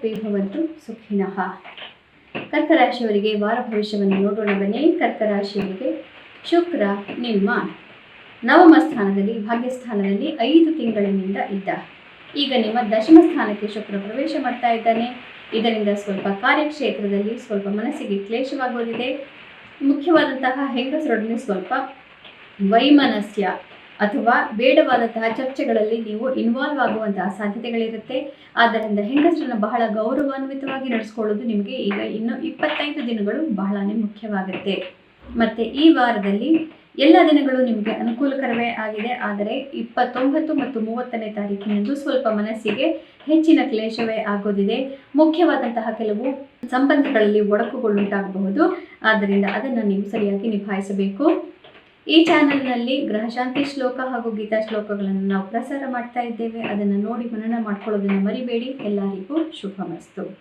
ಸರ್ವೇ ಭವಂತು ಸುಖಿನಃ. ಕರ್ಕರಾಶಿಯವರಿಗೆ ವಾರ ಭವಿಷ್ಯವನ್ನು ನೋಡೋಣ ಬನ್ನಿ. ಕರ್ಕರಾಶಿಯವರಿಗೆ ಶುಕ್ರ ನಿಮ್ಮ ನವಮ ಸ್ಥಾನದಲ್ಲಿ ಭಾಗ್ಯಸ್ಥಾನದಲ್ಲಿ ಐದು ತಿಂಗಳಿನಿಂದ ಇದ್ದ. ಈಗ ನಿಮ್ಮ ದಶಮ ಸ್ಥಾನಕ್ಕೆ ಶುಕ್ರ ಪ್ರವೇಶ ಮಾಡ್ತಾ ಇದ್ದಾನೆ. ಇದರಿಂದ ಸ್ವಲ್ಪ ಕಾರ್ಯಕ್ಷೇತ್ರದಲ್ಲಿ ಸ್ವಲ್ಪ ಮನಸ್ಸಿಗೆ ಕ್ಲೇಶವಾಗೋದಿದೆ ಮುಖ್ಯವಾದಂತಹ ಹೆಂಗಸರೊಡನೆ ಸ್ವಲ್ಪ ವೈಮನಸ್ಯ ಅಥವಾ ಬೇಡವಾದಂತಹ ಚರ್ಚೆಗಳಲ್ಲಿ ನೀವು ಇನ್ವಾಲ್ವ್ ಆಗುವಂತಹ ಸಾಧ್ಯತೆಗಳಿರುತ್ತೆ. ಆದ್ದರಿಂದ ಹೆಂಗಸರನ್ನು ಬಹಳ ಗೌರವಾನ್ವಿತವಾಗಿ ನಡೆಸ್ಕೊಳ್ಳೋದು ನಿಮಗೆ ಈಗ ಇನ್ನು ಇಪ್ಪತ್ತೈದು ದಿನಗಳು ಬಹಳನೇ ಮುಖ್ಯವಾಗುತ್ತೆ. ಮತ್ತು ಈ ವಾರದಲ್ಲಿ ಎಲ್ಲ ದಿನಗಳು ನಿಮಗೆ ಅನುಕೂಲಕರವೇ ಆಗಿದೆ. ಆದರೆ ಇಪ್ಪತ್ತೊಂಬತ್ತು ಮತ್ತು ಮೂವತ್ತನೇ ತಾರೀಕಿನಂದು ಸ್ವಲ್ಪ ಮನಸ್ಸಿಗೆ ಹೆಚ್ಚಿನ ಕ್ಲೇಶವೇ ಆಗೋದಿದೆ. ಮುಖ್ಯವಾದಂತಹ ಕೆಲವು ಸಂಬಂಧಗಳಲ್ಲಿ ಒಡಕುಗಳುಂಟಾಗಬಹುದು ಆದ್ದರಿಂದ ಅದನ್ನು ನೀವು ಸರಿಯಾಗಿ ನಿಭಾಯಿಸಬೇಕು. ಈ ಚಾನೆಲ್ನಲ್ಲಿ ಗ್ರಹಶಾಂತಿ ಶ್ಲೋಕ ಹಾಗೂ ಗೀತಾ ಶ್ಲೋಕಗಳನ್ನು ನಾವು ಪ್ರಸಾರ ಮಾಡ್ತಾ ಇದ್ದೇವೆ. ಅದನ್ನು ನೋಡಿ ಮನನ ಮಾಡ್ಕೊಳ್ಳೋದನ್ನು ಮರಿಬೇಡಿ. ಎಲ್ಲರಿಗೂ ಶುಭಮಸ್ತು